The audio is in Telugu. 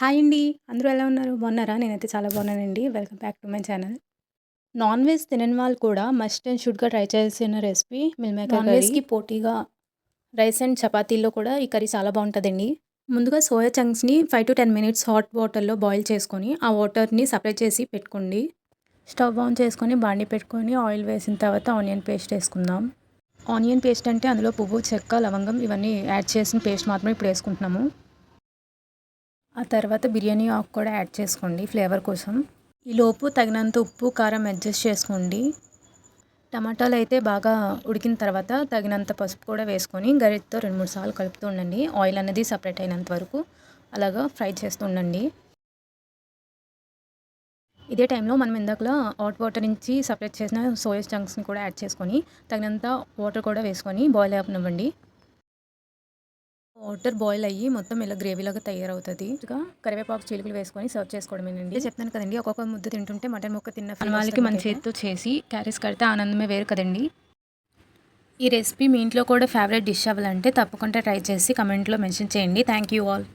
హాయ్ అండి. అందరూ ఎలా ఉన్నారు? బాగున్నారా? నేనైతే చాలా బాగున్నానండి. Welcome back to my channel. Non veg తినని వాళ్ళు కూడా మస్ట్ అండ్ షుడ్గా ట్రై చేయాల్సిన రెసిపీ మిల్ మేకర్ నాన్ వెజ్కి పోటీగా రైస్ అండ్ చపాతీల్లో కూడా ఈ కర్రీ చాలా బాగుంటుందండి. ముందుగా soya చంక్స్ని five to ten minutes hot వాటర్లో బాయిల్ చేసుకొని ఆ వాటర్ని సపరేట్ చేసి పెట్టుకోండి. స్టవ్ ఆన్ చేసుకొని బాండి పెట్టుకొని ఆయిల్ వేసిన తర్వాత ఆనియన్ పేస్ట్ వేసుకుందాం. ఆనియన్ పేస్ట్ అంటే అందులో పువ్వు చెక్క లవంగం ఇవన్నీ యాడ్ చేసిన పేస్ట్ మాత్రమే ఇప్పుడు వేసుకుంటున్నాము. ఆ తర్వాత బిర్యానీ ఆకు కూడా యాడ్ చేసుకోండి ఫ్లేవర్ కోసం. ఈలోపు తగినంత ఉప్పు కారం అడ్జస్ట్ చేసుకోండి. టమాటాలు అయితే బాగా ఉడికిన తర్వాత తగినంత పసుపు కూడా వేసుకొని గరిటతో రెండు మూడు సార్లు కలుపుతూ ఉండండి. ఆయిల్ అనేది సపరేట్ అయినంత వరకు అలాగా ఫ్రై చేస్తూ ఉండండి. ఇదే టైంలో మనం ఇందాకలా హాట్ వాటర్ నుంచి సపరేట్ చేసిన సోయా చంక్స్ని కూడా యాడ్ చేసుకొని తగినంత వాటర్ కూడా వేసుకొని బాయిల్ అవ్వనివ్వండి. వాటర్ బాయిల్ అయ్యి మొత్తం ఇలా గ్రేవీలాగా తయారవుతుంది. ఇక కరివేపాకు చిలుకలు వేసుకొని సర్వ్ చేసుకోవడమేనండి. చెప్తాను కదండి ఒక్కొక్క ముద్ద తింటుంటే మటన్ ముక్క తిన్న వాళ్ళకి మన నాకైతే. చేతితో చేసి క్యారీస్ కడితే ఆనందమే వేరు కదండి. ఈ రెసిపీ మీ ఇంట్లో కూడా ఫేవరెట్ డిష్ అవ్వాలంటే తప్పకుండా ట్రై చేసి కమెంట్లో మెన్షన్ చేయండి. Thank you all